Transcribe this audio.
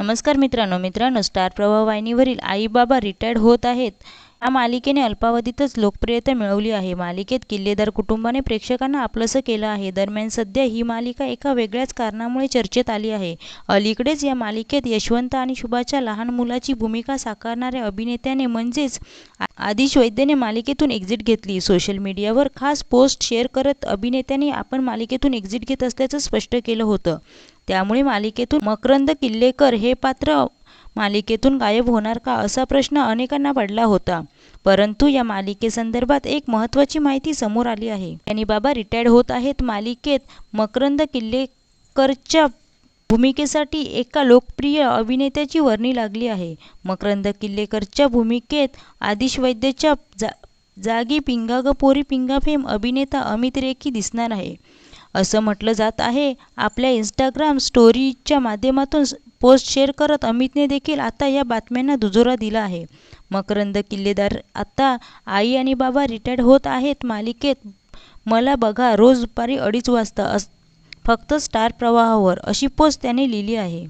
नमस्कार मित्रांनो मित्रांनो स्टार प्रवाह वाहिनीवरील आई बाबा रिटायर्ड होत आहेत. या मालिकेने अल्पावधीतच लोकप्रियता मिळवली आहे. मालिकेत किल्लेदार कुटुंबाने प्रेक्षकांना आपलंसं केलं आहे. दरम्यान सध्या ही मालिका एका वेगळ्याच कारणामुळे चर्चेत आली आहे. अलीकडेच या मालिकेत यशवंत आणि शुभाच्या लहान मुलाची भूमिका साकारणाऱ्या अभिनेत्याने म्हणजेच आदिश वैद्यने मालिकेतून एक्झिट घेतली. सोशल मीडियावर खास पोस्ट शेअर करत अभिनेत्याने आपण मालिकेतून एक्झिट घेत असल्याचं स्पष्ट केलं होतं. त्यामुळे मालिकेतून मकरंद किल्लेकर हे पात्र मालिकेतून गायब होणार का असा प्रश्न अनेकांना पडला होता. परंतु या मालिकेसंदर्भात एक महत्त्वाची माहिती समोर आली आहे. आणि बाबा रिटायर्ड होत आहेत. मालिकेत मकरंद किल्लेकरच्या भूमिकेसाठी एका लोकप्रिय अभिनेत्याची वर्णी लागली आहे. मकरंद किल्लेकरच्या भूमिकेत आदिश वैद्यच्या जा जागी पिंगा ग पोरी पिंगा फेम अभिनेता अमित रेखी दिसणार आहे. असं म्हटलं जात आहे. आपल्या इंस्टाग्राम स्टोरीच्या माध्यमातून पोस्ट शेअर करत अमितने देखील आता या बातम्यांना दुजोरा दिला आहे. मकरंद किल्लेदार आता आई आणि बाबा रिटायर्ड होत आहेत. मालिकेत मला बघा रोज दुपारी अडीच वाजता अस फक्त स्टार प्रवाहावर अशी पोस्ट त्याने लिहिली आहे.